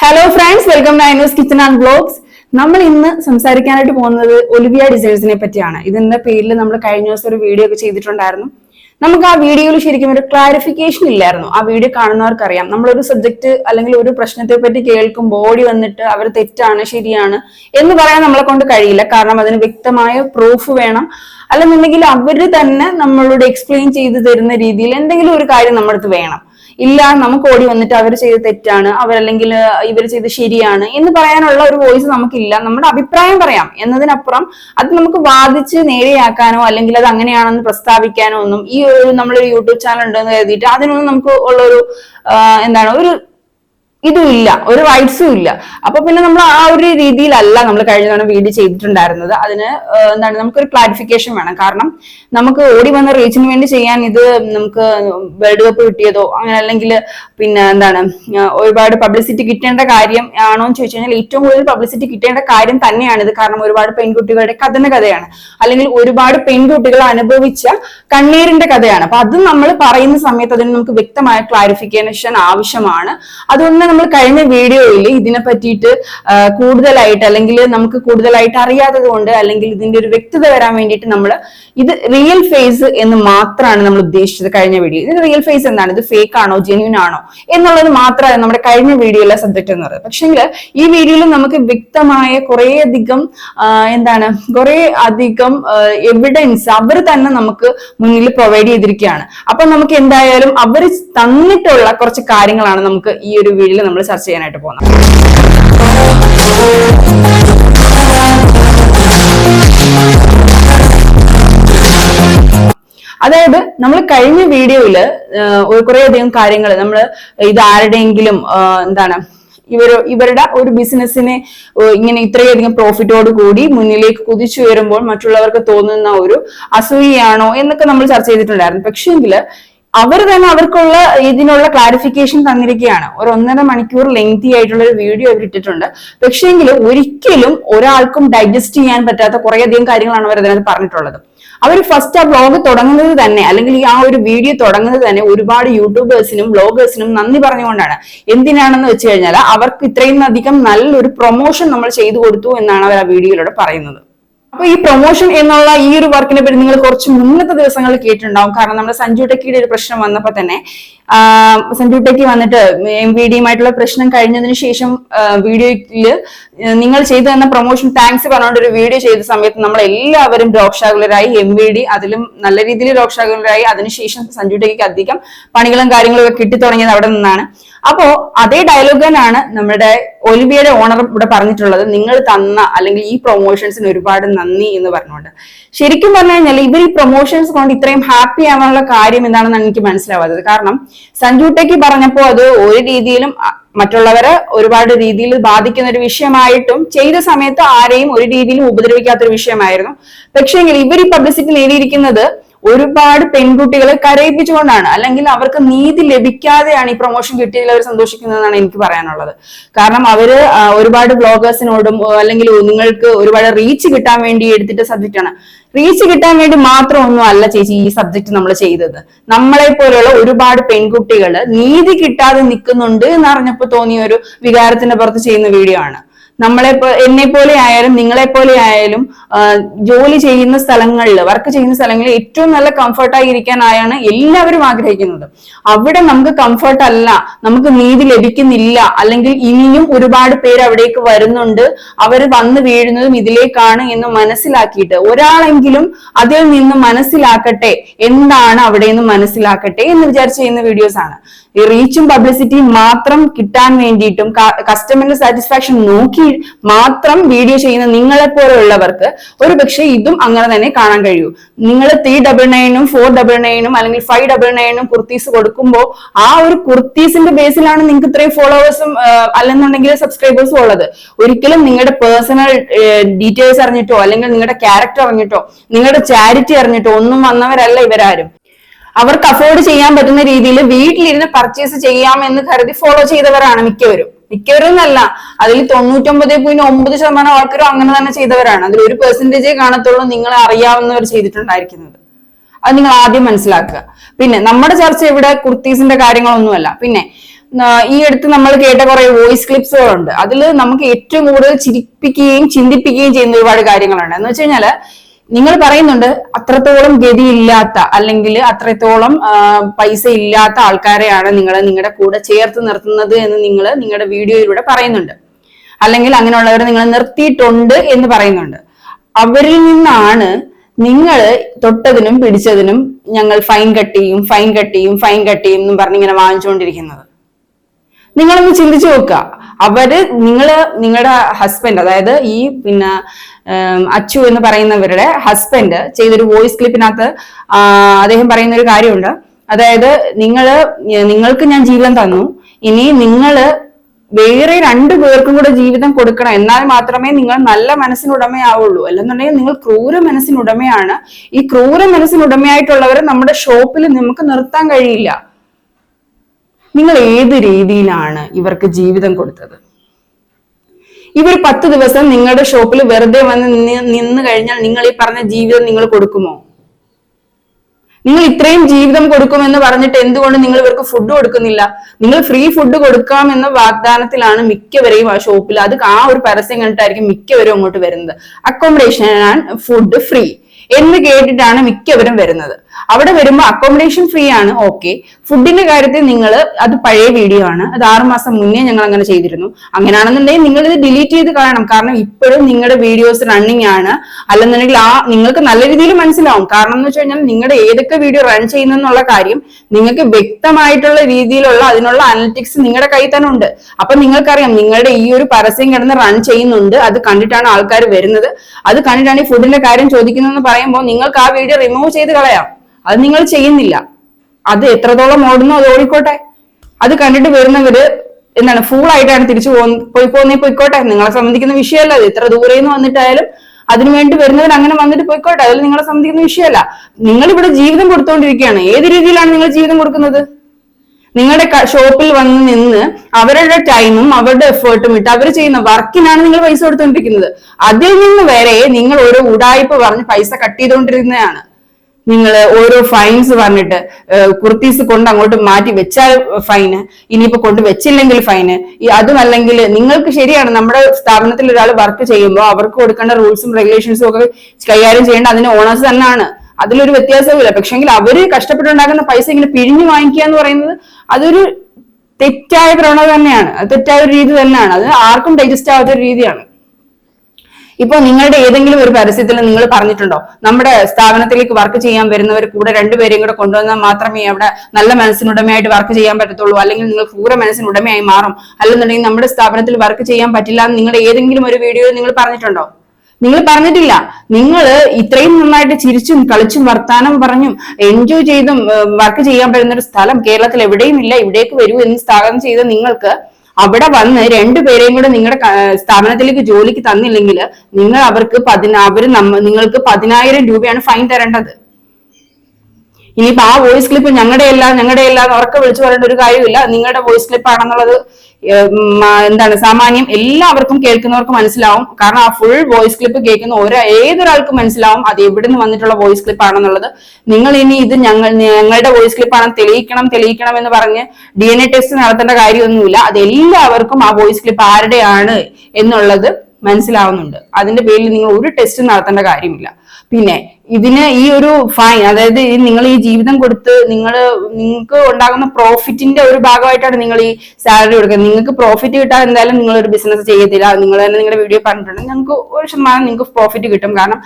Hello friends welcome to ഐനോസ് kitchen and blogs നമ്മൾ ഇന്ന് സംസാരിക്കാനായിട്ട് പോകുന്നത് ഒലിവിയ ഡിസൈൻസിനെ പറ്റിയാണ്. ഇതിന്റെ പേരിൽ നമ്മൾ കഴിഞ്ഞ ദിവസം ഒരു വീഡിയോ ഒക്കെ ചെയ്തിട്ടുണ്ടായിരുന്നു. നമുക്ക് ആ വീഡിയോയിൽ ശരിക്കും ഒരു ക്ലാരിഫിക്കേഷൻ ഇല്ലായിരുന്നു. ആ വീഡിയോ കാണുന്നവർക്കറിയാം. നമ്മളൊരു സബ്ജക്ട് അല്ലെങ്കിൽ ഒരു പ്രശ്നത്തെ പറ്റി കേൾക്കുമ്പോൾ ഓടി വന്നിട്ട് അവർ തെറ്റാണ് ശരിയാണ് എന്ന് പറയാൻ നമ്മളെ കൊണ്ട് കഴിയില്ല. കാരണം അതിന് വ്യക്തമായ പ്രൂഫ് വേണം. അല്ലെന്നുണ്ടെങ്കിൽ അവർ തന്നെ നമ്മളോട് എക്സ്പ്ലെയിൻ ചെയ്ത് തരുന്ന രീതിയിൽ എന്തെങ്കിലും ഒരു കാര്യം നമ്മളടുത്ത് വേണം. ഇല്ല നമുക്ക് ഓടി വന്നിട്ട് അവർ ചെയ്ത് തെറ്റാണ് അവരല്ലെങ്കിൽ ഇവർ ചെയ്ത് ശരിയാണ് എന്ന് പറയാനുള്ള ഒരു വോയിസ് നമുക്കില്ല. നമ്മുടെ അഭിപ്രായം പറയാം. എന്നതിനപ്പുറം അത് നമുക്ക് വാദിച്ച് നേരെയാക്കാനോ അല്ലെങ്കിൽ അത് അങ്ങനെയാണെന്ന് പ്രസ്താവിക്കാനോ ഒന്നും ഈ ഒരു നമ്മളൊരു യൂട്യൂബ് ചാനൽ ഉണ്ടെന്ന് കരുതിയിട്ട് അതിനൊന്നും നമുക്ക് ഉള്ളൊരു എന്താണ് ഒരു ഇതും ഇല്ല. ഒരു റൈറ്റ്സും ഇല്ല. അപ്പൊ പിന്നെ നമ്മൾ ആ ഒരു രീതിയിലല്ല നമ്മൾ കഴിഞ്ഞ തവണ വീഡിയോ ചെയ്തിട്ടുണ്ടായിരുന്നത്. അതിന് എന്താണ് നമുക്കൊരു ക്ലാരിഫിക്കേഷൻ വേണം. കാരണം നമുക്ക് ഓടി വന്ന റീച്ചിന് വേണ്ടി ചെയ്യാൻ ഇത് നമുക്ക് വേൾഡ് കപ്പ് കിട്ടിയതോ അങ്ങനെ അല്ലെങ്കിൽ പിന്നെ എന്താണ് ഒരുപാട് പബ്ലിസിറ്റി കിട്ടേണ്ട കാര്യം ആണോ എന്ന് ചോദിച്ചു കഴിഞ്ഞാൽ ഏറ്റവും കൂടുതൽ പബ്ലിസിറ്റി കിട്ടേണ്ട കാര്യം തന്നെയാണ് ഇത്. കാരണം ഒരുപാട് പെൺകുട്ടികളുടെ കഥന കഥയാണ്. അല്ലെങ്കിൽ ഒരുപാട് പെൺകുട്ടികൾ അനുഭവിച്ച കണ്ണീരിന്റെ കഥയാണ്. അപ്പൊ അത് നമ്മൾ പറയുന്ന സമയത്ത് അതിന് നമുക്ക് വ്യക്തമായ ക്ലാരിഫിക്കേഷൻ ആവശ്യമാണ്. അതുകൊണ്ട് നമ്മൾ കഴിഞ്ഞ വീഡിയോയിൽ ഇതിനെ പറ്റിയിട്ട് കൂടുതലായിട്ട് അല്ലെങ്കിൽ നമുക്ക് കൂടുതലായിട്ട് അറിയാത്തത് കൊണ്ട് അല്ലെങ്കിൽ ഇതിന്റെ ഒരു വ്യക്തത വരാൻ വേണ്ടിയിട്ട് നമ്മൾ ഇത് റിയൽ ഫേസ് എന്ന് മാത്രമാണ് നമ്മൾ ഉദ്ദേശിച്ചത് കഴിഞ്ഞ വീഡിയോ ഇത് റിയൽ ഫേസ് എന്താണ്? ഇത് ഫേക്ക് ആണോ? ജെന്യൂൻ ആണോ? എന്നുള്ളത് മാത്രമാണ് നമ്മുടെ കഴിഞ്ഞ വീഡിയോയിലെ സബ്ജക്ട് എന്ന് പറയുന്നത്. പക്ഷെങ്കിൽ ഈ വീഡിയോയിൽ നമുക്ക് വ്യക്തമായ കുറേ അധികം എന്താണ് കുറേ അധികം എവിഡൻസ് അവർ തന്നെ നമുക്ക് മുന്നിൽ പ്രൊവൈഡ് ചെയ്തിരിക്കുകയാണ്. അപ്പൊ നമുക്ക് എന്തായാലും അവർ തന്നിട്ടുള്ള കുറച്ച് കാര്യങ്ങളാണ് നമുക്ക് ഈ ഒരു വീഡിയോയിൽ നമ്മൾ ചർച്ച ചെയ്യാനായിട്ട് പോകുന്നത്. അതായത് നമ്മൾ കഴിഞ്ഞ വീഡിയോയിൽ കുറെ അധികം കാര്യങ്ങൾ നമ്മൾ ഇത് ആരുടെയെങ്കിലും എന്താണ് ഇവർ ഇവരുടെ ഒരു ബിസിനസ്സിനെ ഇങ്ങനെ ഇത്രയധികം പ്രോഫിറ്റോട് കൂടി മുന്നിലേക്ക് കുതിച്ചു വരുമ്പോൾ മറ്റുള്ളവർക്ക് തോന്നുന്ന ഒരു അസൂയയാണോ എന്നൊക്കെ നമ്മൾ ചർച്ച ചെയ്തിട്ടുണ്ടായിരുന്നു. പക്ഷേങ്കിൽ അവർ തന്നെ അവർക്കുള്ള ഇതിനുള്ള ക്ലാരിഫിക്കേഷൻ തന്നിരിക്കുകയാണ്. ഒരു ഒന്നര മണിക്കൂർ ലെങ്തി ആയിട്ടുള്ള ഒരു വീഡിയോ അവർ ഇട്ടിട്ടുണ്ട്. പക്ഷേങ്കിൽ ഒരിക്കലും ഒരാൾക്കും ഡൈജസ്റ്റ് ചെയ്യാൻ പറ്റാത്ത കുറേയധികം കാര്യങ്ങളാണ് അവർ അതിനകത്ത് പറഞ്ഞിട്ടുള്ളത്. അവർ ഫസ്റ്റ് ആ ബ്ലോഗ് തുടങ്ങുന്നത് തന്നെ അല്ലെങ്കിൽ ആ ഒരു വീഡിയോ തുടങ്ങുന്നത് തന്നെ ഒരുപാട് യൂട്യൂബേഴ്സിനും ബ്ലോഗേഴ്സിനും നന്ദി പറഞ്ഞുകൊണ്ടാണ്. എന്തിനാണെന്ന് വെച്ച് കഴിഞ്ഞാൽ അവർക്ക് ഇത്രയും അധികം നല്ലൊരു പ്രൊമോഷൻ നമ്മൾ ചെയ്തു കൊടുത്തു എന്നാണ് അവർ ആ വീഡിയോയിലൂടെ പറയുന്നത്. അപ്പൊ ഈ പ്രൊമോഷൻ എന്നുള്ള ഈ ഒരു വർക്കിനെ പറ്റി നിങ്ങൾ കുറച്ച് മുന്നത്തെ ദിവസങ്ങളിൽ കേട്ടിട്ടുണ്ടാവും. കാരണം നമ്മുടെ സഞ്ജു ടെക്കിയുടെ ഒരു പ്രശ്നം വന്നപ്പോ തന്നെ സഞ്ജു വന്നിട്ട് എം വി ഡിയുമായിട്ടുള്ള പ്രശ്നം കഴിഞ്ഞതിന് ശേഷം വീഡിയോയിൽ നിങ്ങൾ ചെയ്തു തന്ന പ്രൊമോഷൻ താങ്ക്സ് പറഞ്ഞുകൊണ്ട് ഒരു വീഡിയോ ചെയ്ത സമയത്ത് നമ്മൾ എല്ലാവരും രോക്ഷാകുലരായി എം വി ഡി അതിലും നല്ല രീതിയിൽ രോക്ഷാകുലരായി. അതിനുശേഷം സഞ്ജു ടെക്കിക്ക് അധികം പണികളും കാര്യങ്ങളും ഒക്കെ കിട്ടി തുടങ്ങിയത് അവിടെ നിന്നാണ്. അപ്പോ അതേ ഡയലോഗ് തന്നെയാണ് നമ്മുടെ ഒലിവിയയുടെ ഓണർ ഇവിടെ പറഞ്ഞിട്ടുള്ളത്. നിങ്ങൾ തന്ന അല്ലെങ്കിൽ ഈ പ്രൊമോഷൻസിന് ഒരുപാട് നന്ദി എന്ന് പറഞ്ഞുകൊണ്ട്. ശരിക്കും പറഞ്ഞു കഴിഞ്ഞാൽ ഇവർ ഈ പ്രൊമോഷൻസ് കൊണ്ട് ഇത്രയും ഹാപ്പി ആവാനുള്ള കാര്യം എന്താണെന്നാണ് എനിക്ക് മനസ്സിലാവാത്തത്. കാരണം സഞ്ജുട്ടേക്ക് പറഞ്ഞപ്പോൾ അത് ഒരു രീതിയിലും മറ്റുള്ളവരെ ഒരുപാട് രീതിയിൽ ബാധിക്കുന്ന ഒരു വിഷയമായിട്ടും ചെയ്ത സമയത്ത് ആരെയും ഒരു രീതിയിലും ഉപദ്രവിക്കാത്ത ഒരു വിഷയമായിരുന്നു പക്ഷേങ്കിൽ ഇവർ ഈ പബ്ലിസിറ്റി നേടിയിരിക്കുന്നത് ഒരുപാട് പെൺകുട്ടികളെ കരയിപ്പിച്ചുകൊണ്ടാണ്. അല്ലെങ്കിൽ അവർക്ക് നീതി ലഭിക്കാതെയാണ് ഈ പ്രൊമോഷൻ കിട്ടിയതിൽ അവർ സന്തോഷിക്കുന്നതെന്നാണ് എനിക്ക് പറയാനുള്ളത്. കാരണം അവർ ഒരുപാട് ബ്ലോഗേഴ്സിനോടും അല്ലെങ്കിൽ നിങ്ങൾക്ക് ഒരുപാട് റീച്ച് കിട്ടാൻ വേണ്ടി എടുത്തിട്ട് സബ്ജക്റ്റ് ആണ്. റീച്ച് കിട്ടാൻ വേണ്ടി മാത്രമൊന്നും അല്ല ചേച്ചി ഈ സബ്ജക്ട് നമ്മൾ ചെയ്തത്. നമ്മളെ പോലെയുള്ള ഒരുപാട് പെൺകുട്ടികൾ നീതി കിട്ടാതെ നിൽക്കുന്നുണ്ട് എന്ന് അറിഞ്ഞപ്പോൾ തോന്നിയ ഒരു വികാരത്തിന്റെ പുറത്ത് ചെയ്യുന്ന വീഡിയോ ആണ്. നമ്മളെ എന്നെ പോലെ ആയാലും നിങ്ങളെ പോലെ ആയാലും ജോലി ചെയ്യുന്ന സ്ഥലങ്ങളിൽ വർക്ക് ചെയ്യുന്ന സ്ഥലങ്ങളിൽ ഏറ്റവും നല്ല കംഫർട്ടായി ഇരിക്കാനായാണ് എല്ലാവരും ആഗ്രഹിക്കുന്നത്. അവിടെ നമുക്ക് കംഫർട്ട് അല്ല നമുക്ക് നീതി ലഭിക്കുന്നില്ല അല്ലെങ്കിൽ ഇനിയും ഒരുപാട് പേര് അവിടേക്ക് വരുന്നുണ്ട് അവർ വന്ന് വീഴുന്നതും ഇതിലേക്കാണ് എന്ന് മനസ്സിലാക്കിയിട്ട് ഒരാളെങ്കിലും അതിൽ നിന്ന് മനസ്സിലാക്കട്ടെ എന്താണ് അവിടെ നിന്ന് മനസ്സിലാക്കട്ടെ എന്ന് വിചാരിച്ച് ചെയ്യുന്ന വീഡിയോസ് ആണ്. ഈ റീച്ചും പബ്ലിസിറ്റിയും മാത്രം കിട്ടാൻ വേണ്ടിയിട്ടും കസ്റ്റമറിന്റെ സാറ്റിസ്ഫാക്ഷൻ നോക്കി മാത്രം വീഡിയോ ചെയ്യുന്ന നിങ്ങളെ പോലെയുള്ളവർക്ക് ഒരു പക്ഷേ ഇതും അങ്ങനെ തന്നെ കാണാൻ കഴിയൂ. നിങ്ങൾ ത്രീ ഡബിൾ നയനും ഫോർ ഡബിൾ നയനും അല്ലെങ്കിൽ ഫൈവ് ഡബിൾ നയനും കുർത്തീസ് കൊടുക്കുമ്പോൾ ആ ഒരു കുർത്തീസിന്റെ ബേസിലാണ് നിങ്ങൾക്ക് ഇത്രയും ഫോളോവേഴ്സും അല്ലെന്നുണ്ടെങ്കിൽ സബ്സ്ക്രൈബേഴ്സും ഉള്ളത്. ഒരിക്കലും നിങ്ങളുടെ പേഴ്സണൽ ഡീറ്റെയിൽസ് അറിഞ്ഞിട്ടോ അല്ലെങ്കിൽ നിങ്ങളുടെ ക്യാരക്ടർ അറിഞ്ഞിട്ടോ നിങ്ങളുടെ ചാരിറ്റി അറിഞ്ഞിട്ടോ ഒന്നും വന്നവരല്ല ഇവരാരും. അവർക്ക് അഫോർഡ് ചെയ്യാൻ പറ്റുന്ന രീതിയിൽ വീട്ടിലിരുന്ന് പർച്ചേസ് ചെയ്യാമെന്ന് കരുതി ഫോളോ ചെയ്തവരാണ് മിക്കവരും. മിക്കവരും എന്നല്ല അതിൽ തൊണ്ണൂറ്റൊമ്പത് പോയിന്റ് ഒമ്പത് ശതമാനം ആൾക്കാരും അങ്ങനെ തന്നെ ചെയ്തവരാണ്. അതിൽ ഒരു പെർസെന്റേജേ കാണത്തുള്ളൂ നിങ്ങളെ അറിയാവുന്നവർ ചെയ്തിട്ടുണ്ടായിരിക്കുന്നത്. അത് നിങ്ങൾ ആദ്യം മനസ്സിലാക്കുക. പിന്നെ നമ്മുടെ ചർച്ച ഇവിടെ കുർത്തീസിന്റെ കാര്യങ്ങളൊന്നുമല്ല. പിന്നെ ഈ അടുത്ത് നമ്മൾ കേട്ട കുറെ വോയിസ് ക്ലിപ്സുകളുണ്ട് അതിൽ നമുക്ക് ഏറ്റവും കൂടുതൽ ചിരിപ്പിക്കുകയും ചിന്തിപ്പിക്കുകയും ചെയ്യുന്ന ഒരുപാട് കാര്യങ്ങളുണ്ട് എന്ന് വെച്ച് കഴിഞ്ഞാൽ നിങ്ങൾ പറയുന്നുണ്ട് അത്രത്തോളം ഗതിയില്ലാത്ത അല്ലെങ്കിൽ അത്രത്തോളം പൈസ ഇല്ലാത്ത ആൾക്കാരെയാണ് നിങ്ങൾ നിങ്ങളുടെ കൂടെ ചേർത്ത് നിർത്തുന്നത് എന്ന് നിങ്ങൾ നിങ്ങളുടെ വീഡിയോയിലൂടെ പറയുന്നുണ്ട്. അല്ലെങ്കിൽ അങ്ങനെയുള്ളവരെ നിങ്ങൾ നിർത്തിയിട്ടുണ്ട് എന്ന് പറയുന്നുണ്ട്. അവരിൽ നിന്നാണ് നിങ്ങൾ തൊട്ടതിനും പിടിച്ചതിനും ഞങ്ങൾ ഫൈൻ കട്ട് ചെയ്യും ഫൈൻ കട്ട് ചെയ്യും ഫൈൻ കട്ട് ചെയ്യും എന്നും പറഞ്ഞ് ഇങ്ങനെ വാങ്ങിച്ചുകൊണ്ടിരിക്കുന്നത്. നിങ്ങളൊന്ന് ചിന്തിച്ചു നോക്കുക. അവർ നിങ്ങൾ നിങ്ങളുടെ ഹസ്ബൻഡ് അതായത് ഈ പിന്നെ അച്ചു എന്ന് പറയുന്നവരുടെ ഹസ്ബൻഡ് ചെയ്തൊരു വോയിസ് ക്ലിപ്പിനകത്ത് അദ്ദേഹം പറയുന്ന ഒരു കാര്യമുണ്ട്. അതായത് നിങ്ങൾ നിങ്ങൾക്ക് ഞാൻ ജീവൻ തന്നു. ഇനി നിങ്ങൾ വേറെ രണ്ടു പേർക്കും കൂടെ ജീവിതം കൊടുക്കണം. എന്നാൽ മാത്രമേ നിങ്ങൾ നല്ല മനസ്സിനുടമയാവുള്ളൂ. അല്ലെന്നുണ്ടെങ്കിൽ നിങ്ങൾ ക്രൂര മനസ്സിനുടമയാണ്. ഈ ക്രൂര മനസ്സിനുടമയായിട്ടുള്ളവരെ നമ്മുടെ ഷോപ്പിൽ നമുക്ക് നിർത്താൻ കഴിയില്ല. നിങ്ങൾ ഏത് രീതിയിലാണ് ഇവർക്ക് ജീവിതം കൊടുത്തത്? ഇവർ പത്ത് ദിവസം നിങ്ങളുടെ ഷോപ്പിൽ വെറുതെ വന്ന് നിന്ന് കഴിഞ്ഞാൽ നിങ്ങൾ ഈ പറഞ്ഞ ജീവിതം നിങ്ങൾ കൊടുക്കുമോ? നിങ്ങൾ ഇത്രയും ജീവിതം കൊടുക്കുമെന്ന് പറഞ്ഞിട്ട് എന്തുകൊണ്ട് നിങ്ങൾ ഇവർക്ക് ഫുഡ് കൊടുക്കുന്നില്ല? നിങ്ങൾ ഫ്രീ ഫുഡ് കൊടുക്കാം എന്ന വാഗ്ദാനത്തിലാണ് മിക്കവരെയും ആ ഷോപ്പിൽ അത് ആ ഒരു പരസ്യം കണ്ടിട്ടായിരിക്കും മിക്കവരും അങ്ങോട്ട് വരുന്നത്. അക്കോമഡേഷൻ ആൻഡ് ഫുഡ് ഫ്രീ എന്ന് കേട്ടിട്ടാണ് മിക്കവരും വരുന്നത്. അവിടെ വരുമ്പോൾ അക്കോമഡേഷൻ ഫ്രീ ആണ് ഓക്കെ ഫുഡിന്റെ കാര്യത്തിൽ നിങ്ങൾ അത് പഴയ വീഡിയോ ആണ്. അത് ആറുമാസം മുന്നേ ഞങ്ങൾ അങ്ങനെ ചെയ്തിരുന്നു. അങ്ങനെയാണെന്നുണ്ടെങ്കിൽ നിങ്ങൾ ഇത് ഡിലീറ്റ് ചെയ്ത് കാണണം കാരണം ഇപ്പോഴും നിങ്ങളുടെ വീഡിയോസ് റണ്ണിങ് ആണ്. അല്ലെന്നുണ്ടെങ്കിൽ ആ നിങ്ങൾക്ക് നല്ല രീതിയിൽ മനസ്സിലാവും. കാരണം എന്ന് വെച്ച് കഴിഞ്ഞാൽ നിങ്ങളുടെ ഏതൊക്കെ വീഡിയോ റൺ ചെയ്യുന്നെന്നുള്ള കാര്യം നിങ്ങൾക്ക് വ്യക്തമായിട്ടുള്ള രീതിയിലുള്ള അതിനുള്ള അനലിറ്റിക്സ് നിങ്ങളുടെ കയ്യിൽ തന്നെ ഉണ്ട്. അപ്പൊ നിങ്ങൾക്കറിയാം നിങ്ങളുടെ ഈ ഒരു പരസ്യം കിടന്ന് റൺ ചെയ്യുന്നുണ്ട്. അത് കണ്ടിട്ടാണ് ആൾക്കാർ വരുന്നത്. അത് കണ്ടിട്ടാണ് ഈ ഫുഡിന്റെ കാര്യം ചോദിക്കുന്നതെന്ന് പറയുമ്പോൾ നിങ്ങൾക്ക് ആ വീഡിയോ റിമൂവ് ചെയ്ത് കളയാം. അത് നിങ്ങൾ ചെയ്യുന്നില്ല. അത് എത്രത്തോളം ഓടുന്നു അത് ഓടിക്കോട്ടെ. അത് കണ്ടിട്ട് വരുന്നവര് എന്താണ് ഫുൾ ആയിട്ടാണ് തിരിച്ചു പോകുന്ന പോയി പോകുന്നേ പോയിക്കോട്ടെ. നിങ്ങളെ സംബന്ധിക്കുന്ന വിഷയമല്ല അത്. എത്ര ദൂരെ നിന്ന് വന്നിട്ടായാലും അതിനുവേണ്ടി വരുന്നവർ അങ്ങനെ വന്നിട്ട് പോയിക്കോട്ടെ. അതിൽ നിങ്ങളെ സംബന്ധിക്കുന്ന വിഷയമല്ല. നിങ്ങൾ ഇവിടെ ജീവിതം കൊടുത്തുകൊണ്ടിരിക്കുകയാണ് ഏത് രീതിയിലാണ് നിങ്ങൾ ജീവിതം കൊടുക്കുന്നത്? നിങ്ങളുടെ ഷോപ്പിൽ വന്ന് നിന്ന് അവരുടെ ടൈമും അവരുടെ എഫേർട്ടും ഇട്ട് അവർ ചെയ്യുന്ന വർക്കിനാണ് നിങ്ങൾ പൈസ കൊടുത്തുകൊണ്ടിരിക്കുന്നത് അതിൽ നിന്ന് വരെ നിങ്ങൾ ഒരു ഉടായ്പ പറഞ്ഞ് പൈസ കട്ട് ചെയ്തുകൊണ്ടിരുന്നതാണ് നിങ്ങൾ ഓരോ ഫൈൻസ് പറഞ്ഞിട്ട് കുർത്തീസ് കൊണ്ട് അങ്ങോട്ട് മാറ്റി വെച്ചാൽ ഫൈന് ഇനിയിപ്പോ കൊണ്ട് വെച്ചില്ലെങ്കിൽ ഫൈന് അതും അതുമല്ലെങ്കിൽ നിങ്ങൾക്ക് ശരിയാണ് നമ്മുടെ സ്ഥാപനത്തിൽ ഒരാൾ വർക്ക് ചെയ്യുമ്പോൾ അവർക്ക് കൊടുക്കേണ്ട റൂൾസും റെഗുലേഷൻസും ഒക്കെ കൈകാര്യം ചെയ്യേണ്ട അതിന് ഓണേഴ്സ് തന്നെയാണ്. അതിലൊരു വ്യത്യാസവുമില്ല. പക്ഷെങ്കിൽ അവർ കഷ്ടപ്പെട്ടുണ്ടാക്കുന്ന പൈസ ഇങ്ങനെ പിഴിഞ്ഞു വാങ്ങിക്കുക എന്ന് പറയുന്നത് അതൊരു തെറ്റായ പ്രവണത തന്നെയാണ്. അത് തെറ്റായ ഒരു രീതി തന്നെയാണ്. അത് ആർക്കും ഡൈജസ്റ്റ് ആവാത്ത ഒരു രീതിയാണ്. ഇപ്പൊ നിങ്ങളുടെ ഏതെങ്കിലും ഒരു പരസ്യത്തിൽ നിങ്ങൾ പറഞ്ഞിട്ടുണ്ടോ? നമ്മുടെ സ്ഥാപനത്തിലേക്ക് വർക്ക് ചെയ്യാൻ വരുന്നവർ കൂടെ രണ്ടുപേരെയും കൂടെ കൊണ്ടുവന്നാൽ മാത്രമേ അവിടെ നല്ല മനസ്സിനുടമയായിട്ട് വർക്ക് ചെയ്യാൻ പറ്റത്തുള്ളൂ. അല്ലെങ്കിൽ നിങ്ങൾ ക്രൂര മനസ്സിനുടമയായി മാറും. അല്ലെന്നുണ്ടെങ്കിൽ നമ്മുടെ സ്ഥാപനത്തിൽ വർക്ക് ചെയ്യാൻ പറ്റില്ല എന്ന് നിങ്ങളുടെ ഏതെങ്കിലും ഒരു വീഡിയോയിൽ നിങ്ങൾ പറഞ്ഞിട്ടുണ്ടോ? നിങ്ങൾ പറഞ്ഞിട്ടില്ല. നിങ്ങൾ ഇത്രയും നന്നായിട്ട് ചിരിച്ചും കളിച്ചും വർത്താനം പറഞ്ഞും എൻജോയ് ചെയ്തും വർക്ക് ചെയ്യാൻ പറ്റുന്ന ഒരു സ്ഥലം കേരളത്തിൽ എവിടെയും ഇല്ല. ഇവിടേക്ക് വരൂ എന്ന് സ്ഥാപനം ചെയ്ത നിങ്ങൾക്ക് അവിടെ വന്ന് രണ്ടുപേരെയും കൂടെ നിങ്ങളുടെ സ്ഥാപനത്തിലേക്ക് ജോലിക്ക് തന്നില്ലെങ്കിൽ നിങ്ങൾ അവർക്ക് പതിന അവർ നിങ്ങൾക്ക് പതിനായിരം രൂപയാണ് ഫൈൻ തരേണ്ടത്. ഇനിയിപ്പോ ആ വോയിസ് ക്ലിപ്പ് ഞങ്ങളുടെ അല്ല ഞങ്ങളുടെ അല്ല അവർക്ക് വിളിച്ചു പറയേണ്ട ഒരു കാര്യമില്ല. നിങ്ങളുടെ വോയിസ് ക്ലിപ്പ് ആണെന്നുള്ളത് എന്താണ് സാമാന്യം എല്ലാവർക്കും കേൾക്കുന്നവർക്ക് മനസ്സിലാവും. കാരണം ആ ഫുൾ വോയിസ് ക്ലിപ്പ് കേൾക്കുന്ന ഓരോ ഏതൊരാൾക്കും മനസ്സിലാവും അത് എവിടെ നിന്ന് വന്നിട്ടുള്ള വോയിസ് ക്ലിപ്പ് ആണെന്നുള്ളത്. നിങ്ങൾ ഇനി ഇത് ഞങ്ങൾ ഞങ്ങളുടെ വോയിസ് ക്ലിപ്പ് ആണെന്ന് തെളിയിക്കണം തെളിയിക്കണം എന്ന് പറഞ്ഞ് ഡി എൻ എ ടെസ്റ്റ് നടത്തേണ്ട കാര്യമൊന്നുമില്ല. അത് എല്ലാവർക്കും ആ വോയിസ് ക്ലിപ്പ് ആരുടെയാണ് എന്നുള്ളത് മനസ്സിലാവുന്നുണ്ട്. അതിന്റെ പേരിൽ നിങ്ങൾ ഒരു ടെസ്റ്റ് നടത്തേണ്ട കാര്യമില്ല. പിന്നെ ഇതിന് ഈ ഒരു ഫൈൻ അതായത് നിങ്ങൾ ഈ ജീവിതം കൊടുത്ത് നിങ്ങൾ നിങ്ങൾക്ക് ഉണ്ടാകുന്ന പ്രോഫിറ്റിന്റെ ഒരു ഭാഗമായിട്ടാണ് നിങ്ങൾ ഈ സാലറി കൊടുക്കുന്നത്. നിങ്ങൾക്ക് പ്രോഫിറ്റ് കിട്ടാൻ എന്തായാലും നിങ്ങൾ ഒരു ബിസിനസ് ചെയ്യത്തില്ല. നിങ്ങൾ തന്നെ നിങ്ങളുടെ വീഡിയോ പറഞ്ഞിട്ടുണ്ട് നിങ്ങൾക്ക് ഒരു ശതമാനം നിങ്ങൾക്ക് പ്രോഫിറ്റ് കിട്ടും. കാരണം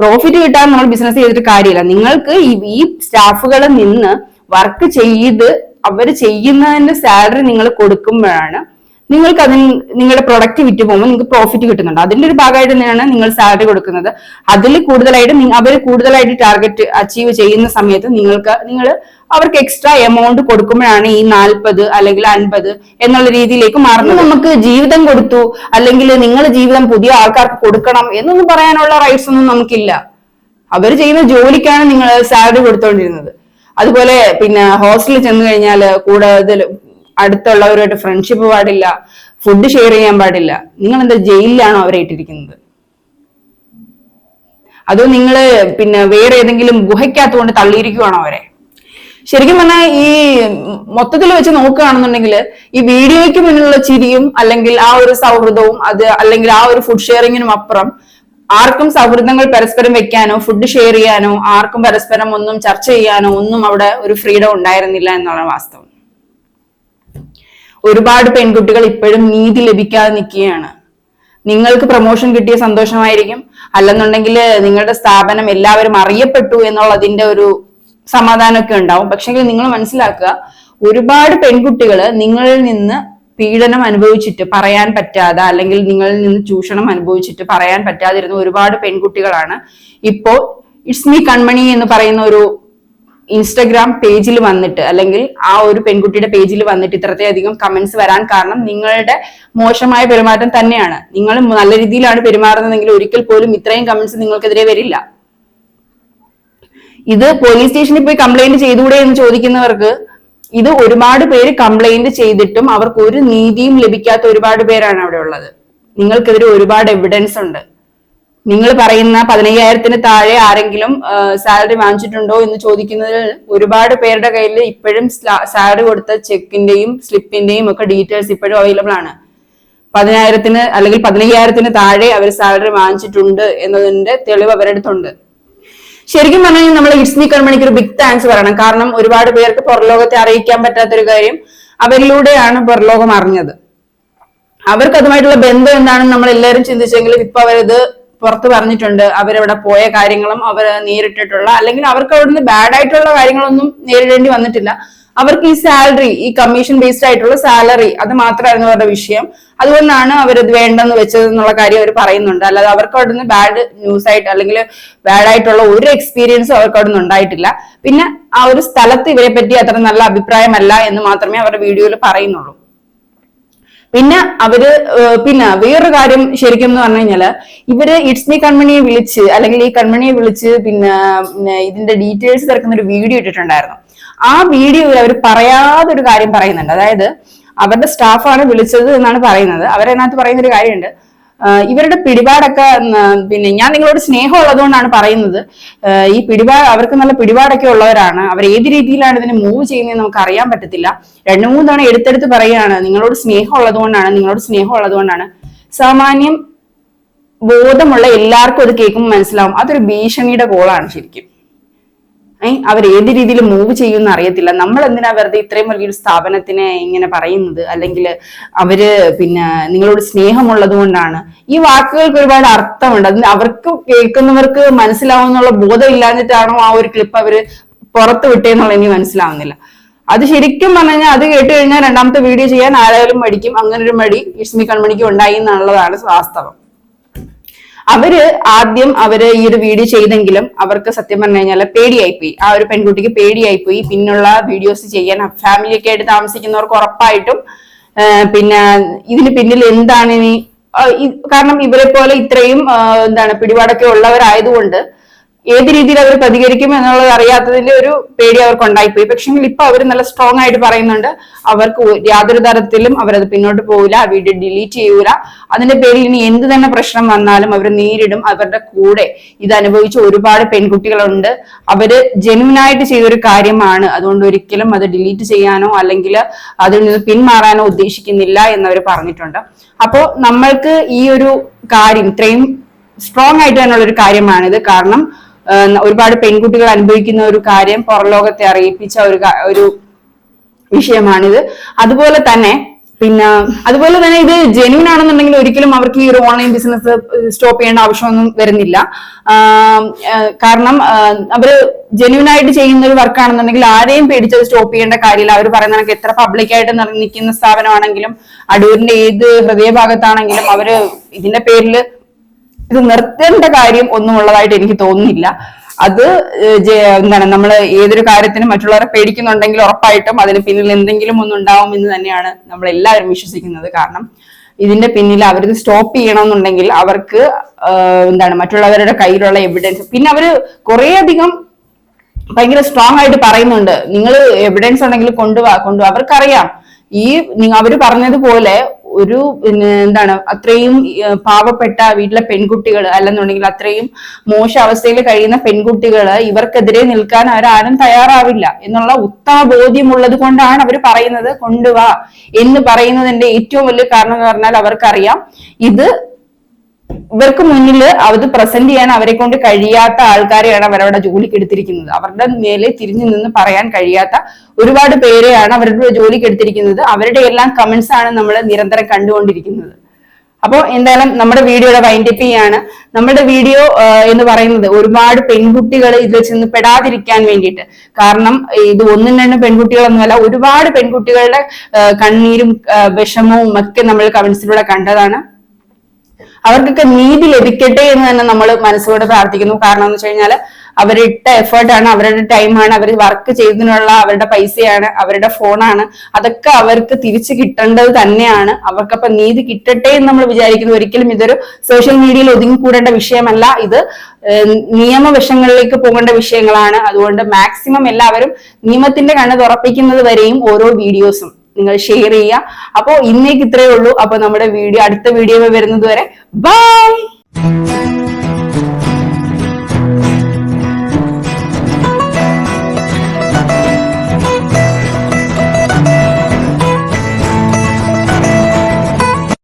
പ്രോഫിറ്റ് കിട്ടാൻ നമ്മൾ ബിസിനസ് ചെയ്തിട്ട് കാര്യമില്ല. നിങ്ങൾക്ക് ഈ സ്റ്റാഫുകളിൽ നിന്ന് വർക്ക് ചെയ്ത് അവർ ചെയ്യുന്നതിന്റെ സാലറി നിങ്ങൾ കൊടുക്കുമ്പോഴാണ് നിങ്ങൾക്ക് അതിന് നിങ്ങളുടെ പ്രൊഡക്റ്റ് വിറ്റ് പോകുമ്പോൾ നിങ്ങൾക്ക് പ്രോഫിറ്റ് കിട്ടുന്നുണ്ട്. അതിന്റെ ഒരു ഭാഗമായിട്ട് തന്നെയാണ് നിങ്ങൾ സാലറി കൊടുക്കുന്നത്. അതിൽ കൂടുതലായിട്ട് അവർ കൂടുതലായിട്ട് ടാർഗറ്റ് അച്ചീവ് ചെയ്യുന്ന സമയത്ത് നിങ്ങൾക്ക് നിങ്ങൾ അവർക്ക് എക്സ്ട്രാ എമൗണ്ട് കൊടുക്കുമ്പോഴാണ് ഈ നാൽപ്പത് അല്ലെങ്കിൽ അൻപത് എന്നുള്ള രീതിയിലേക്ക് മാറുന്നത്. നമുക്ക് ജീവിതം കൊടുത്തു അല്ലെങ്കിൽ നിങ്ങൾ ജീവിതം പുതിയ ആൾക്കാർക്ക് കൊടുക്കണം എന്നൊന്നും പറയാനുള്ള റൈറ്റ്സ് ഒന്നും നമുക്കില്ല. അവർ ചെയ്യുന്ന ജോലിക്കാണ് നിങ്ങൾ സാലറി കൊടുത്തോണ്ടിരുന്നത്. അതുപോലെ പിന്നെ ഹോസ്റ്റലിൽ ചെന്ന് കഴിഞ്ഞാൽ കൂടുതൽ അടുത്തുള്ളവരുമായിട്ട് ഫ്രണ്ട്ഷിപ്പ് പാടില്ല ഫുഡ് ഷെയർ ചെയ്യാൻ പാടില്ല നിങ്ങൾ എന്താ ജയിലിലാണോ അവരെ ഇട്ടിരിക്കുന്നത് അതോ നിങ്ങൾ പിന്നെ വേറെ ഏതെങ്കിലും ഗുഹയ്ക്കകത്ത് കൊണ്ട് തള്ളിയിരിക്കുവാണോ അവരെ? ശരിക്കും പറഞ്ഞാൽ ഈ മൊത്തത്തിൽ വെച്ച് നോക്കുകയാണെന്നുണ്ടെങ്കിൽ ഈ വീഡിയോയ്ക്ക് മുന്നിലുള്ള ചിരിയും അല്ലെങ്കിൽ ആ ഒരു സൗഹൃദവും അത് അല്ലെങ്കിൽ ആ ഒരു ഫുഡ് ഷെയറിങ്ങിനും അപ്പുറം ആർക്കും സൗഹൃദങ്ങൾ പരസ്പരം വെക്കാനോ ഫുഡ് ഷെയർ ചെയ്യാനോ ആർക്കും പരസ്പരം ഒന്നും ചർച്ച ചെയ്യാനോ ഒന്നും അവിടെ ഒരു ഫ്രീഡം ഉണ്ടായിരുന്നില്ല എന്നുള്ള വാസ്തവം. ഒരുപാട് പെൺകുട്ടികൾ ഇപ്പോഴും നീതി ലഭിക്കാതെ നിൽക്കുകയാണ്. നിങ്ങൾക്ക് പ്രൊമോഷൻ കിട്ടിയ സന്തോഷമായിരിക്കും. അല്ലെന്നുണ്ടെങ്കിൽ നിങ്ങളുടെ സ്ഥാപനം എല്ലാവരും അറിയപ്പെട്ടു എന്നുള്ളതിന്റെ ഒരു സമാധാനമൊക്കെ ഉണ്ടാവും. പക്ഷെങ്കിൽ നിങ്ങൾ മനസ്സിലാക്കുക ഒരുപാട് പെൺകുട്ടികൾ നിങ്ങളിൽ നിന്ന് പീഡനം അനുഭവിച്ചിട്ട് പറയാൻ പറ്റാതെ അല്ലെങ്കിൽ നിങ്ങളിൽ നിന്ന് ചൂഷണം അനുഭവിച്ചിട്ട് പറയാൻ പറ്റാതിരുന്ന ഒരുപാട് പെൺകുട്ടികളാണ്. ഇപ്പോ ഇറ്റ്സ് മീ കൺമണി എന്ന് പറയുന്ന ഒരു ഇൻസ്റ്റഗ്രാം പേജിൽ വന്നിട്ട് അല്ലെങ്കിൽ ആ ഒരു പെൺകുട്ടിയുടെ പേജിൽ വന്നിട്ട് ഇത്രയധികം കമന്റ്സ് വരാൻ കാരണം നിങ്ങളുടെ മോശമായ പെരുമാറ്റം തന്നെയാണ്. നിങ്ങൾ നല്ല രീതിയിലാണ് പെരുമാറുന്നതെങ്കിൽ ഒരിക്കൽ പോലും ഇത്രയും കമന്റ്സ് നിങ്ങൾക്കെതിരെ വരില്ല. ഇത് പോലീസ് സ്റ്റേഷനിൽ പോയി കംപ്ലൈന്റ് ചെയ്തുകൂടെ എന്ന് ചോദിക്കുന്നവർക്ക് ഇത് ഒരുപാട് പേര് കംപ്ലൈന്റ് ചെയ്തിട്ടും അവർക്ക് ഒരു നീതിയും ലഭിക്കാത്ത ഒരുപാട് പേരാണ് അവിടെ ഉള്ളത്. നിങ്ങൾക്കെതിരെ ഒരുപാട് എവിഡൻസ് ഉണ്ട്. നിങ്ങൾ പറയുന്ന പതിനയ്യായിരത്തിന് താഴെ ആരെങ്കിലും സാലറി വാങ്ങിച്ചിട്ടുണ്ടോ എന്ന് ചോദിക്കുന്നതിൽ ഒരുപാട് പേരുടെ കയ്യിൽ ഇപ്പോഴും സാലറി കൊടുത്ത ചെക്കിന്റെയും സ്ലിപ്പിന്റെയും ഒക്കെ ഡീറ്റെയിൽസ് ഇപ്പോഴും അവൈലബിൾ ആണ്. പതിനായിരത്തിന് അല്ലെങ്കിൽ പതിനയ്യായിരത്തിന് താഴെ അവർ സാലറി വാങ്ങിച്ചിട്ടുണ്ട് എന്നതിന്റെ തെളിവ് അവരുടെ അടുത്തുണ്ട്. ശരിക്കും പറഞ്ഞാൽ നമ്മൾ ഇസ്മി കർമ്മണിക്ക് ഒരു ബിഗ് താങ്ക്സ് പറയണം. കാരണം ഒരുപാട് പേർക്ക് പുറലോകത്തെ അറിയിക്കാൻ പറ്റാത്തൊരു കാര്യം അവരിലൂടെയാണ് പുറലോകം അറിഞ്ഞത്. അവർക്ക് അതുമായിട്ടുള്ള ബന്ധം എന്താണെന്ന് നമ്മൾ എല്ലാവരും ചിന്തിച്ചെങ്കിലും ഇപ്പൊ അവരത് പുറത്ത് പറഞ്ഞിട്ടുണ്ട് അവരവിടെ പോയ കാര്യങ്ങളും അവർ നേരിട്ടിട്ടുള്ള അല്ലെങ്കിൽ അവർക്ക് അവിടുന്ന് ബാഡ് ആയിട്ടുള്ള കാര്യങ്ങളൊന്നും നേരിടേണ്ടി വന്നിട്ടില്ല. അവർക്ക് ഈ സാലറി ഈ കമ്മീഷൻ ബേസ്ഡ് ആയിട്ടുള്ള സാലറി അത് മാത്രമായിരുന്നു അവരുടെ വിഷയം. അതുകൊണ്ടാണ് അവരത് വേണ്ടെന്ന് വെച്ചത് എന്നുള്ള കാര്യം അവർ പറയുന്നുണ്ട്. അല്ലാതെ അവർക്ക് അവിടുന്ന് ബാഡ് ന്യൂസ് ആയിട്ട് അല്ലെങ്കിൽ ബാഡ് ആയിട്ടുള്ള ഒരു എക്സ്പീരിയൻസും അവർക്ക് അവിടുന്ന് ഉണ്ടായിട്ടില്ല. പിന്നെ ആ ഒരു സ്ഥലത്ത് ഇവരെ പറ്റി അത്ര നല്ല അഭിപ്രായമല്ല എന്ന് മാത്രമേ അവരുടെ വീഡിയോയിൽ പറയുന്നുള്ളൂ. പിന്നെ അവർ പിന്നെ വേറൊരു കാര്യം ശരിക്കും എന്ന് പറഞ്ഞു കഴിഞ്ഞാൽ ഇവർ ഇറ്റ്സ് മീ കൺമണിയെ വിളിച്ച് അല്ലെങ്കിൽ ഈ കൺമണിയെ വിളിച്ച് പിന്നെ ഇതിന്റെ ഡീറ്റെയിൽസ് തിരക്കുന്ന ഒരു വീഡിയോ ഇട്ടിട്ടുണ്ടായിരുന്നു. ആ വീഡിയോയിൽ അവർ പറയാതെ ഒരു കാര്യം പറയുന്നുണ്ട്. അതായത് അവരുടെ സ്റ്റാഫാണ് വിളിച്ചത് എന്നാണ് പറയുന്നത്. അവരതിനകത്ത് പറയുന്ന ഒരു കാര്യമുണ്ട്. ഇവരുടെ പിടിപാടൊക്കെ പിന്നെ ഞാൻ നിങ്ങളോട് സ്നേഹം ഉള്ളതുകൊണ്ടാണ് പറയുന്നത് ഈ പിടിപാട് അവർക്ക് നല്ല പിടിപാടൊക്കെ ഉള്ളവരാണ്. അവർ ഏത് രീതിയിലാണ് ഇതിനെ മൂവ് ചെയ്യുന്നത് നമുക്ക് അറിയാൻ പറ്റത്തില്ല. രണ്ടു മൂന്ന് തവണ എടുത്തെടുത്ത് പറയുകയാണ് നിങ്ങളോട് സ്നേഹം ഉള്ളതുകൊണ്ടാണ് നിങ്ങളോട് സ്നേഹം ഉള്ളതുകൊണ്ടാണ് സാമാന്യം ബോധമുള്ള എല്ലാവർക്കും അത് കേൾക്കുമ്പോൾ മനസ്സിലാവും. അതൊരു ഭീഷണിയുടെ കോളാണ് ശരിക്കും. അവർ ഏത് രീതിയിൽ മൂവ് ചെയ്യുമെന്ന് അറിയത്തില്ല. നമ്മൾ എന്തിനാ വെറുതെ ഇത്രയും വലിയൊരു സ്ഥാപനത്തിനെ ഇങ്ങനെ പറയുന്നത്? അല്ലെങ്കിൽ അവർ പിന്നെ നിങ്ങളോട് സ്നേഹമുള്ളത് കൊണ്ടാണ്. ഈ വാക്കുകൾക്ക് ഒരുപാട് അർത്ഥമുണ്ട്. അതിന് അവർക്ക് കേൾക്കുന്നവർക്ക് മനസ്സിലാവുന്നുള്ള ബോധം ഇല്ലാഞ്ഞിട്ടാണോ ആ ഒരു ക്ലിപ്പ് അവർ പുറത്ത് വിട്ടേന്നുള്ള എനിക്ക് മനസ്സിലാവുന്നില്ല. അത് ശരിക്കും പറഞ്ഞു കഴിഞ്ഞാൽ അത് കേട്ട് കഴിഞ്ഞാൽ രണ്ടാമത്തെ വീഡിയോ ചെയ്യാൻ ആരായാലും മടിക്കും. അങ്ങനെ ഒരു മടി ഇഷ്മി കൺമണിക്ക് ഉണ്ടായി എന്നുള്ളതാണ് വാസ്തവം. അവർ ആദ്യം അവർ ഈ ഒരു വീഡിയോ ചെയ്തെങ്കിലും അവർക്ക് സത്യം പറഞ്ഞു കഴിഞ്ഞാൽ പേടിയായിപ്പോയി. ആ ഒരു പെൺകുട്ടിക്ക് പേടിയായി പോയി പിന്നുള്ള വീഡിയോസ് ചെയ്യാൻ ഫാമിലിയൊക്കെ ആയിട്ട് താമസിക്കുന്നവർക്ക് ഉറപ്പായിട്ടും പിന്നെ ഇതിന് പിന്നിൽ എന്താണ് ഇനി കാരണം ഇവരെ പോലെ ഇത്രയും എന്താണ് പിടിപാടൊക്കെ ഉള്ളവരായതുകൊണ്ട് ഏത് രീതിയിൽ അവർ പ്രതികരിക്കും എന്നുള്ളത് അറിയാത്തതിന്റെ ഒരു പേടി അവർക്ക് ഉണ്ടായിപ്പോയി പക്ഷെ ഇപ്പൊ അവർ നല്ല സ്ട്രോങ് ആയിട്ട് പറയുന്നുണ്ട്. അവർക്ക് യാതൊരു തരത്തിലും അവരത് പിന്നോട്ട് പോകില്ല വീഡിയോ ഡിലീറ്റ് ചെയ്യൂല. അതിന്റെ പേരിൽ ഇനി എന്ത് തന്നെ പ്രശ്നം വന്നാലും അവർ നേരിടും. അവരുടെ കൂടെ ഇത് അനുഭവിച്ച ഒരുപാട് പെൺകുട്ടികളുണ്ട്. അവർ ജെനുവിനായിട്ട് ചെയ്തൊരു കാര്യമാണ്. അതുകൊണ്ട് ഒരിക്കലും അത് ഡിലീറ്റ് ചെയ്യാനോ അല്ലെങ്കിൽ അതിൽ നിന്ന് പിന്മാറാനോ ഉദ്ദേശിക്കുന്നില്ല എന്നവർ പറഞ്ഞിട്ടുണ്ട്. അപ്പോൾ നമ്മൾക്ക് ഈ ഒരു കാര്യം ഇത്രയും സ്ട്രോങ് ആയിട്ട് തന്നെയുള്ള ഒരു കാര്യമാണിത്. കാരണം ഒരുപാട് പെൺകുട്ടികൾ അനുഭവിക്കുന്ന ഒരു കാര്യം പുറലോകത്തെ അറിയിപ്പിച്ച ഒരു ഒരു വിഷയമാണിത്. അതുപോലെ തന്നെ പിന്നെ അതുപോലെ തന്നെ ഇത് ജെന്യൂൻ ആണെന്നുണ്ടെങ്കിൽ ഒരിക്കലും അവർക്ക് ഈ ഒരു ഓൺലൈൻ ബിസിനസ് സ്റ്റോപ്പ് ചെയ്യേണ്ട ആവശ്യമൊന്നും വരുന്നില്ല. കാരണം അവർ ജെന്യൂൻ ആയിട്ട് ചെയ്യുന്ന ഒരു വർക്ക് ആണെന്നുണ്ടെങ്കിൽ ആരെയും പേടിച്ചത് സ്റ്റോപ്പ് ചെയ്യേണ്ട കാര്യമില്ല. അവർ പറയുന്ന കണക്ക് എത്ര പബ്ലിക്കായിട്ട് നിൽക്കുന്ന സ്ഥാപനമാണെങ്കിലും അടൂരിന്റെ ഏത് ഹൃദയഭാഗത്താണെങ്കിലും അവർ ഇതിന്റെ പേരിൽ ഇത് നിർത്തേണ്ട കാര്യം ഒന്നും ഉള്ളതായിട്ട് എനിക്ക് തോന്നുന്നില്ല. അത് എന്താണ് നമ്മൾ ഏതൊരു കാര്യത്തിനും മറ്റുള്ളവരെ പേടിക്കുന്നുണ്ടെങ്കിൽ ഉറപ്പായിട്ടും അതിന് പിന്നിൽ എന്തെങ്കിലും ഒന്നും ഉണ്ടാവും എന്ന് തന്നെയാണ് നമ്മൾ എല്ലാവരും വിശ്വസിക്കുന്നത്. കാരണം ഇതിന്റെ പിന്നിൽ അവരിത് സ്റ്റോപ്പ് ചെയ്യണമെന്നുണ്ടെങ്കിൽ അവർക്ക് എന്താണ് മറ്റുള്ളവരുടെ കയ്യിലുള്ള എവിഡൻസ് പിന്നെ അവർ കുറെ അധികം ഭയങ്കര സ്ട്രോങ് ആയിട്ട് പറയുന്നുണ്ട്. നിങ്ങൾ എവിഡൻസ് ഉണ്ടെങ്കിൽ കൊണ്ടുപോവാ കൊണ്ടുപോവാ അവർക്കറിയാം. ഈ അവർ പറഞ്ഞതുപോലെ ഒരു എന്താണ് അത്രയും പാവപ്പെട്ട വീട്ടിലെ പെൺകുട്ടികൾ അല്ലെന്നുണ്ടെങ്കിൽ അത്രയും മോശ അവസ്ഥയിൽ കഴിയുന്ന പെൺകുട്ടികൾ ഇവർക്കെതിരെ നിൽക്കാൻ അവരാരും തയ്യാറാവില്ല എന്നുള്ള ഉത്തമ ബോധ്യമുള്ളത് കൊണ്ടാണ് അവർ പറയുന്നത് കൊണ്ടുവാ എന്ന് പറയുന്നതിന്റെ ഏറ്റവും വലിയ കാരണം പറഞ്ഞാൽ അവർക്കറിയാം. ഇത് ഇവർക്ക് മുന്നിൽ അത് പ്രസന്റ് ചെയ്യാൻ അവരെ കൊണ്ട് കഴിയാത്ത ആൾക്കാരെയാണ് അവരവിടെ ജോലിക്ക് എടുത്തിരിക്കുന്നത്. അവരുടെ മേലെ തിരിഞ്ഞു നിന്ന് പറയാൻ കഴിയാത്ത ഒരുപാട് പേരെയാണ് അവരുടെ ജോലിക്ക് എടുത്തിരിക്കുന്നത്. അവരുടെ എല്ലാം കമന്റ്സ് ആണ് നമ്മൾ നിരന്തരം കണ്ടുകൊണ്ടിരിക്കുന്നത്. അപ്പോൾ എന്തായാലും നമ്മുടെ വീഡിയോയുടെ വൈൻഡപ്പ് ചെയ്യാണ്. നമ്മുടെ വീഡിയോ എന്ന് പറയുന്നത് ഒരുപാട് പെൺകുട്ടികൾ ഇതിൽ ചെന്ന് പെടാതിരിക്കാൻ വേണ്ടിയിട്ട്. കാരണം ഇത് ഒന്നും രണ്ടും പെൺകുട്ടികളൊന്നുമല്ല ഒരുപാട് പെൺകുട്ടികളുടെ കണ്ണീരും വിഷമവും ഒക്കെ നമ്മൾ കമന്റ്സിലൂടെ കണ്ടതാണ്. അവർക്കൊക്കെ നീതി ലഭിക്കട്ടെ എന്ന് തന്നെ നമ്മൾ മനസ്സോടെ പ്രാർത്ഥിക്കുന്നു. കാരണം എന്ന് വെച്ച് കഴിഞ്ഞാൽ അവരിട്ട എഫേർട്ടാണ് അവരുടെ ടൈമാണ് അവർ വർക്ക് ചെയ്തതിനുള്ള അവരുടെ പൈസയാണ് അവരുടെ ഫോണാണ് അതൊക്കെ അവർക്ക് തിരിച്ചു കിട്ടേണ്ടത് തന്നെയാണ്. അവർക്കപ്പൊ നീതി കിട്ടട്ടെ എന്ന് നമ്മൾ വിചാരിക്കുന്നു. ഒരിക്കലും ഇതൊരു സോഷ്യൽ മീഡിയയിൽ ഒതുങ്ങിക്കൂടേണ്ട വിഷയമല്ല. ഇത് നിയമവശങ്ങളിലേക്ക് പോകേണ്ട വിഷയങ്ങളാണ്. അതുകൊണ്ട് മാക്സിമം എല്ലാവരും നിയമത്തിന്റെ കണ്ണ് തുറപ്പിക്കുന്നത് വരെയും ഓരോ വീഡിയോസും നിങ്ങൾ ഷെയർ ചെയ്യുക. അപ്പോൾ ഇന്നേക്ക് ഇത്രയേ ഉള്ളൂ. അപ്പൊ നമ്മുടെ വീഡിയോ അടുത്ത വീഡിയോ വരുന്നത് വരെ ബൈ